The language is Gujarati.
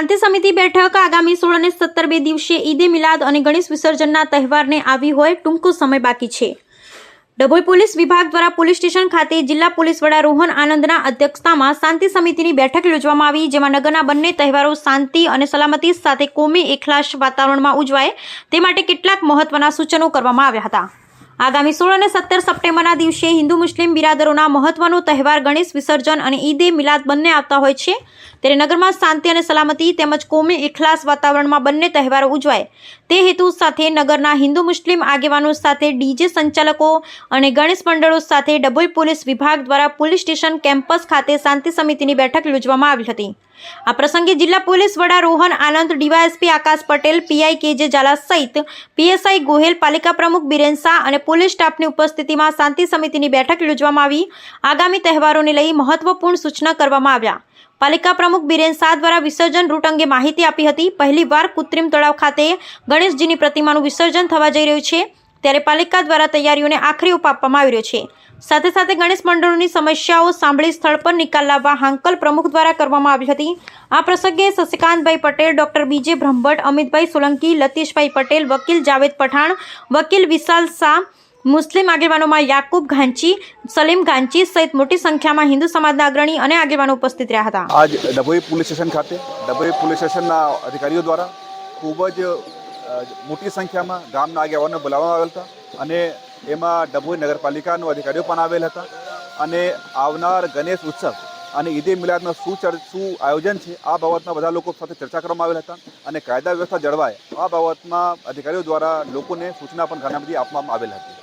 શાંતિ સમિતિ બેઠક આગામી સોળ અને સત્તર બે દિવસે ઈદે મિલાદ અને ગણેશ વિસર્જનના તહેવારને આવી હોય ટૂંકો સમય બાકી છે. ડભોઈ પોલીસ વિભાગ દ્વારા પોલીસ સ્ટેશન ખાતે જિલ્લા પોલીસ વડા રોહન આનંદના અધ્યક્ષતામાં શાંતિ સમિતિની બેઠક યોજવામાં આવી, જેમાં નગરના બંને તહેવારો શાંતિ અને સલામતી સાથે કોમી એકલાશ વાતાવરણમાં ઉજવાય. તે માટે કેટલાક મહત્વના સૂચનો કરવામાં આવ્યા હતા. આગામી સોળ અને સત્તર સપ્ટેમ્બરના દિવસે હિન્દુ મુસ્લિમ બિરાદરોના મહત્વનો તહેવાર ગણેશ વિસર્જન અને ઈદે મિલાદ બંને આવતા હોય છે. ત્યારે નગરમાં શાંતિ અને સલામતી તેમજ કોમી ઇખલાસ વાતાવરણમાં બંને તહેવારો ઉજવાય. તે હેતુ સાથે નગરના હિન્દુ મુસ્લિમ આગેવાનો સાથે ડીજે સંચાલકો અને ગણેશ મંડળો સાથે ડભોઈ પોલીસ વિભાગ દ્વારા પોલીસ સ્ટેશન કેમ્પસ ખાતે શાંતિ સમિતિની બેઠક યોજવામાં આવી હતી. આ પ્રસંગે જિલ્લા પોલીસ વડા Rohan Anand, DYSP Akash Patel, PI KJ Zala સહિત પીએસઆઈ ગોહેલ, પાલિકા પ્રમુખ બિરેન શાહ અને પોલીસ સ્ટાફની ઉપસ્થિતિમાં શાંતિ સમિતિની બેઠક યોજવામાં આવી. આગામી તહેવારોને લઈ મહત્વપૂર્ણ સૂચના કરવામાં આવ્યા. પાલિકા પ્રમુખ બિરેન શાહ દ્વારા વિસર્જન રૂટ અંગે માહિતી આપી હતી. પહેલીવાર કૃત્રિમ તળાવ ખાતે ગણેશજીની પ્રતિમાનું વિસર્જન થવા જઈ રહ્યું છે. ત્યારે પાલિકા દ્વારા તૈયારીઓને આખરી ઓપ આપવામાં આવી રહ્યો છે. સાથે સાથે ગણેશ મંડળોની સમસ્યાઓ સાંભળી સ્થળ પર નિકાલ લાવવા હાંકલ પ્રમુખ દ્વારા કરવામાં આવી હતી. આ પ્રસંગે શશિકાંતભાઈ પટેલ, ડોક્ટર બીજે બ્રહ્મભટ્ટ, અમિતભાઈ સોલંકી, લતીશભાઈ પટેલ, વકીલ જાવેદ પઠાણ, વકીલ વિશાલ શાહ મુસ્લિમ આગેવાનોમાં યાકુબ ઘાંચી, સલીમ ઘાંચી સહિત મોટી સંખ્યામાં હિન્દુ સમાજના અગ્રણી અને આગેવાનો ઉપસ્થિત રહ્યા હતા. આજ ડભોઈ પોલીસ સ્ટેશન ખાતે, ડભોઈ પોલીસ સ્ટેશનના અધિકારીઓ દ્વારા ખૂબ જ મોટી સંખ્યામાં ગામના આગેવાનો બોલાવવામાં આવેલ હતા અને એમાં ડભોઈ નગરપાલિકાનો અધિકારીઓ પણ આવેલ હતા અને આવનાર ગણેશ ઉત્સવ અને ઈદે મિલાદનો શું શું આયોજન છે, આ બાબતમાં બધા લોકો સાથે ચર્ચા કરવામાં આવેલ હતા અને કાયદા વ્યવસ્થા જળવાય, આ બાબતમાં અધિકારીઓ દ્વારા લોકોને સૂચના પણ ઘણા બધી આપવામાં આવેલ હતી.